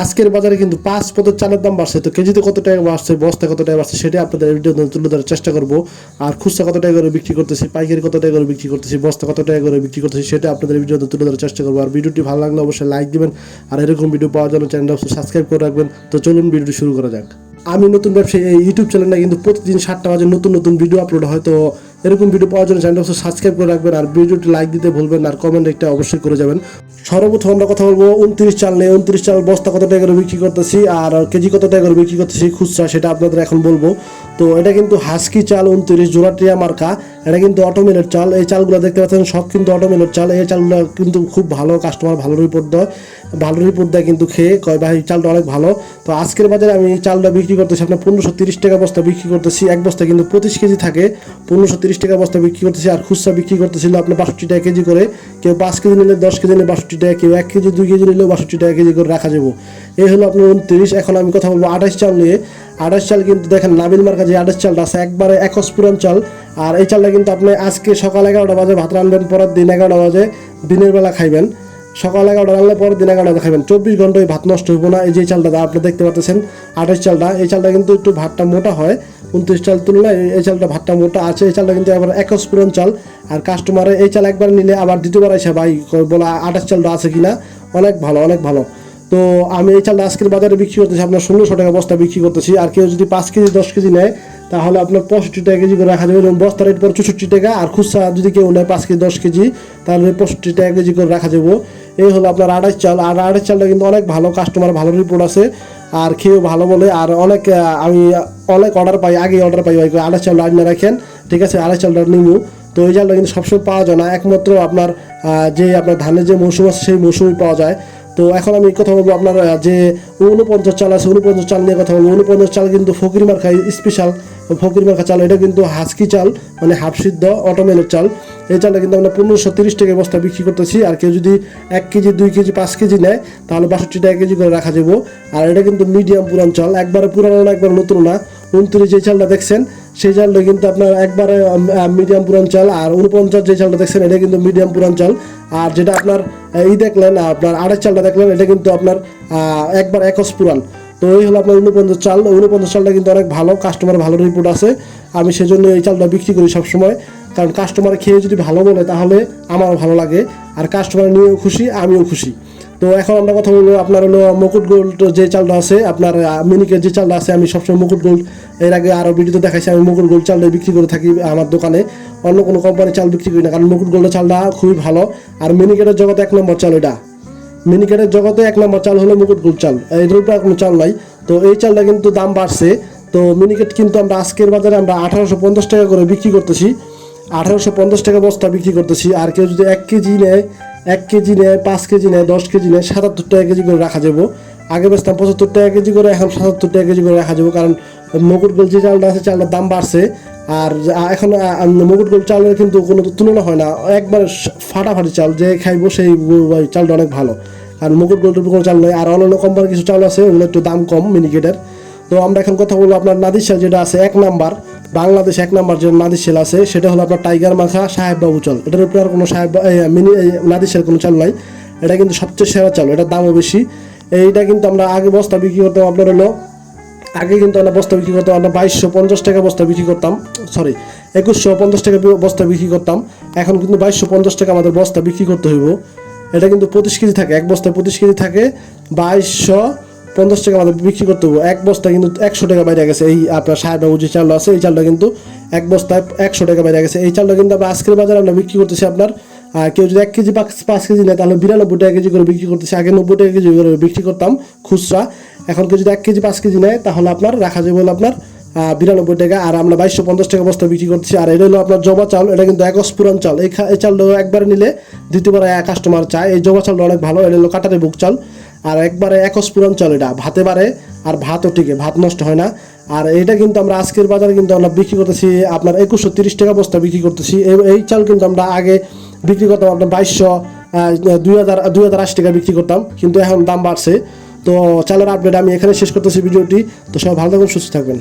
আজকের বাজারে কিন্তু পাঁচ পদের চালের দাম বাড়ছে। তো কেজিতে কত টাকা বাড়ছে বস্তা কত টাকা বাড়ছে সেটা আপনাদের ভিডিও তুলে ধরার চেষ্টা করব। আর খুচরা কত টাকা করে বিক্রি করতেছি, পাইকারি কত টাকা করে বিক্রি করতেছি, বস্তা কত টাকা করে বিক্রি করতেছি, সেটা আপনাদের ভিডিও তুলে ধরার চেষ্টা করব। আর ভিডিওটি ভালো লাগলে অবশ্যই লাইক দিবেন। আর এরকম ভিডিও পাওয়ার জন্য চ্যানেলটা সাবস্ক্রাইব করে রাখবেন। তো চলুন ভিডিওটি শুরু করা যাক। আমি নতুন ব্যবসায়ী ইউটিউব চ্যানেলটা কিন্তু প্রতিদিন সাতটা বাজে নতুন নতুন ভিডিও আপলোড হয়। তো এরকম ভিডিও পাওয়ার জন্য চ্যানেলটা অবশ্যই সাবস্ক্রাইব করে রাখবেন আর ভিডিওটি লাইক দিতে ভুলবেন আর কমেন্ট একটা অবশ্যই করে যাবেন। সর্বপ্রথম আমরা কথা বলব উনত্রিশ চাল নিয়ে উনত্রিশ চাল বস্তা কত টাকা করে বিক্রি করতেছি আর কেজি কত টাকা করে বিক্রি করতেছি খুচরা সেটা আপনাদের এখন বলব। তো এটা কিন্তু হাস্কি চাল উনত্রিশ, জোড়াটিয়া মার্কা। এটা কিন্তু অটোমেলের চাল এই চালগুলো দেখতে পাচ্ছেন, সব কিন্তু অটোমেলের চাল এই চালগুলো কিন্তু খুব ভালো কাস্টমার ভালো রিপোর্ট দেয়। ভালো রিপোর্ট দেয় কিন্তু খেয়ে কয়, ভাই, চালটা অনেক ভালো। তো আজকের বাজারে আমি চালটা বিক্রি করতেছি, আপনার পনেরোশো তিরিশ টাকা বস্তা বিক্রি করতেছি, এক বস্তা কিন্তু পঁচিশ কেজি থাকে, পনেরোশো তিরিশ টাকা বস্তা বিক্রি করতেছি, আর খুচরা বিক্রি করতেছিল আপনার বাষট্টি টাকা কেজি করে। কেউ পাঁচ কেজি নিলে দশ কেজি, নিলে বাষট্টি টাকা, কেউ এক কেজি, দুই কেজি নিলেও বাষট্টি টাকা কেজি করে রাখা যাব। এই হলো আপনার উনত্রিশ। এখন আমি কথা বলব আঠাশ চাল নিয়ে। আঠাশ চাল কিন্তু দেখেন নাবিল মার্কা যে আঠাশ চালটা আছে, একবারে একস পুরান চাল। আর এই চালটা কিন্তু আপনি আজকে সকাল এগারোটা বাজে ভাত রান্নবেন পরের দিন এগারোটা বাজে দিনের বেলা খাইবেন। সকাল এগারোটা রান্নলে পরের দিন এগারোটা খাবেন চব্বিশ ঘন্টায় ভাত নষ্ট হইব না। এই যে চালটা আপনি দেখতে পাচ্ছেন, আঠাশ চালটা। এই চালটা কিন্তু একটু ভাতটা মোটা হয়, উনত্রিশ চাল তুলনায় এই চালটা ভাতটা মোটা আছে। এই চালটা কিন্তু আবার একস পুরান চাল। আর কাস্টমারে এই চাল একবার নিলে আবার দ্বিতীয়বার এসে ভাই বলা আঠাশ চালটা আছে কিনা? অনেক ভালো অনেক ভালো। তো আমি এই চালটা আজকের বাজারে বিক্রি করতেছি, আপনার ষোলোশো টাকা বস্তা বিক্রি করতেছি। আর কেউ যদি পাঁচ কেজি, দশ কেজি নেয়, তাহলে আপনার পঁয়ষট্টি টাকা কেজি করে রাখা যাবে। এবং বস্তা রেট পরে চৌষট্টি টাকা। আর খুচরা যদি কেউ নেয় পাঁচ কেজি, দশ কেজি, তাহলে পঁয়ষট্টি টাকা কেজি করে রাখা যাব। এই হলো আপনার আড়াইশ চাল, আর আড়াইশ চালটা কিন্তু অনেক ভালো কাস্টমার ভালো রিপোর্ট আছে। আর খেয়েও ভালো বলে, আর অনেক আমি অনেক অর্ডার পাই, আগেই অর্ডার পাই, ভাই, আড়াইশ চাল না রাখেন, ঠিক আছে? আড়াইশ চালটা নিবো তো এই চালটা কিন্তু সবসময় পাওয়া যায় না, একমাত্র আপনার যে আপনার ধানের যে মৌসুম আছে, সেই মৌসুমই পাওয়া যায়। তো এখন আমি কথা বলব আপনার যে উনপঞ্চাশ চাল আছে উনপঞ্চাশ চাল নিয়ে কথা বলব। উনপঞ্চাশ চাল কিন্তু ফকির মার্কা স্পেশাল ফকির মার্কা চাল, এটা কিন্তু হাসকি চাল মানে হাফ সিদ্ধ অটোমেলের চাল। এই চালটা কিন্তু আমরা পনেরোশো তিরিশ টাকা বস্তা বিক্রি করতেছি। আর কেউ যদি এক কেজি, দুই কেজি, পাঁচ কেজি নেয়, তাহলে বাষট্টি টাকা কেজি করে রাখা যাব। আর এটা কিন্তু মিডিয়াম পুরান চাল, একবারে পুরানো না, একবার নতুন না। উনত্রিশ যে চালটা দেখছেন সেই চালটা কিন্তু আপনার একবারে মিডিয়াম পুরান চাল, আর উনপঞ্চাশ যে চালটা দেখছেন, এটা কিন্তু মিডিয়াম পুরান চাল। আর যেটা আপনার ই দেখলেন আপনার আড়াই চালটা দেখলেন, এটা কিন্তু আপনার একবার একস পুরান। তো এই হলো আপনার উনপঞ্চাশ চাল। উনপঞ্চাশ চালটা কিন্তু অনেক ভালো কাস্টমার ভালো রিপোর্ট আছে। আমি সেজন্য এই চালটা বিক্রি করি সবসময়। কারণ কাস্টমার খেয়ে যদি ভালো বলে, তাহলে আমারও ভালো লাগে। আর কাস্টমার নিয়েও খুশি, আমিও খুশি। তো এখন আমরা কথা বলব আপনার হলো মুকুট গোল্ড যে চালটা আছে, আপনার মিনিকের যে চালটা আছে, আমি সবসময় মুকুট গোল্ড এর আগে আরও ভিডিওতে দেখাইছি, আমি মুকুট গোল্ড চালটা বিক্রি করে থাকি আমার দোকানে। অন্য কোনো কোম্পানির চাল বিক্রি করি না, কারণ মুকুট গোল্ডের চালটা খুবই ভালো। আর মিনিকেটের জগতে এক নম্বর চাল এটা। মিনিকেটের জগতে এক নম্বর চাল হলো মুকুট গোল্ড চাল। এর উপরে কোনো চাল নাই। তো এই চালটা কিন্তু দাম বাড়ছে। তো মিনিকেট কিন্তু আমরা আজকের বাজারে আমরা আঠারোশো পঞ্চাশ টাকা করে বিক্রি করতেছি। আঠারোশো পঞ্চাশ টাকা বস্তা বিক্রি করতেছি। আর কেউ যদি এক কেজি নেয়, এক কেজি নেয়, পাঁচ কেজি নেয়, দশ কেজি নেয়, সাতাত্তর টাকা কেজি করে রাখা যাব। আগে বেচতাম পঁচাত্তর টাকা কেজি করে, এখন সাতাত্তর টাকা কেজি করে রাখা যাব। কারণ মুকুট গোল যে চালটা আছে, চালটার দাম বাড়ছে। আর এখন, আ- আ- মুকুট গোল চালের কিন্তু কোনো তুলনা হয় না। একবার ফাটাফাটি চাল যে খাইবো, সেই চালটা অনেক ভালো। আর মুকুট গোল্ডের কোনো চাল নয়। আর অন্যান্য কোম্পানির কিছু চাল আছে ওগুলো একটু দাম কম, মিনিকেটের। তো আমরা এখন কথা বলব আপনার নাদির শাল যেটা আছে এক নাম্বার। বাংলাদেশ এক নাম্বার যে নাদির শাল আছে, সেটা হলো আপনার টাইগার মাখা, সাহেব বাবু চাল। এটার উপরে আর কোনো সাহেব মিনি নাদির শাল কোনো চাল নাই। এটা কিন্তু সবচেয়ে সেরা চাল, এটার দামও বেশি। এইটা কিন্তু আমরা আগে বস্তা বিক্রি করতাম, আপনার হলো, আগে কিন্তু আমরা বস্তা বিক্রি করতাম, আমরা বাইশশো পঞ্চাশ টাকা বস্তা বিক্রি করতাম। সরি একুশশো পঞ্চাশ টাকা বস্তা বিক্রি করতাম। এখন কিন্তু বাইশশো পঞ্চাশ টাকা আমাদের বস্তা বিক্রি করতে হইব। এটা কিন্তু পঁচিশ কেজি থাকে, এক বস্তায় পঁচিশ কেজি থাকে, বাইশশো পঞ্চাশ টাকা আমাদের বিক্রি করতে হবে এক বস্তা কিন্তু একশো টাকা বাইরে গেছে। এই আপনার সাহেববাবু যে চালটা আছে, এই চালটা কিন্তু এক বস্তায় একশো টাকা বাইরে গেছে। এই চালটা কিন্তু আমরা আজকের বাজারে আমরা বিক্রি করতেছি আপনার আর কেউ যদি এক কেজি পাঁচ কেজি নেয়, তাহলে বিরানব্বই টাকা কেজি করে বিক্রি করতেছে। আগে নব্বই টাকা কেজি করে বিক্রি করতাম খুচরা। এখন কেউ যদি এক কেজি পাঁচ কেজি নেয়, তাহলে আপনার রাখা যাবে হলো আপনার বিরানব্বই টাকা। আর আমরা বাইশশো পঞ্চাশ টাকা বস্তা বিক্রি করতেছি। আর এটা হলো আপনার জবা চাল। এটা কিন্তু একস পুরান চাল। এই এই চালটা একবার নিলে দ্বিতীয়বার কাস্টমার চায়। এই জবা চালটা অনেক ভালো। এটা হলো কাটারে বুক চাল। আর একবারে একস পুরান চলে এটা। ভাতে বাড়ে আর ভাতও টিকে, ভাত নষ্ট হয় না। আর এটা কিন্তু আমরা আজকের বাজারে কিন্তু আমরা বিক্রি করতেছি, আপনার একুশশো তিরিশ টাকা বস্তা বিক্রি করতেছি। এই- এই চাল কিন্তু আমরা আগে বিক্রি করতাম আপনার বাইশশো দুই হাজার দুই হাজার আশি টাকা বিক্রি করতাম, কিন্তু এখন দাম বাড়ছে। তো চালের আপডেট আমি এখানে শেষ করতেছি ভিডিওটি। তো সবাই ভালো থাকুন, সুস্থ থাকবেন।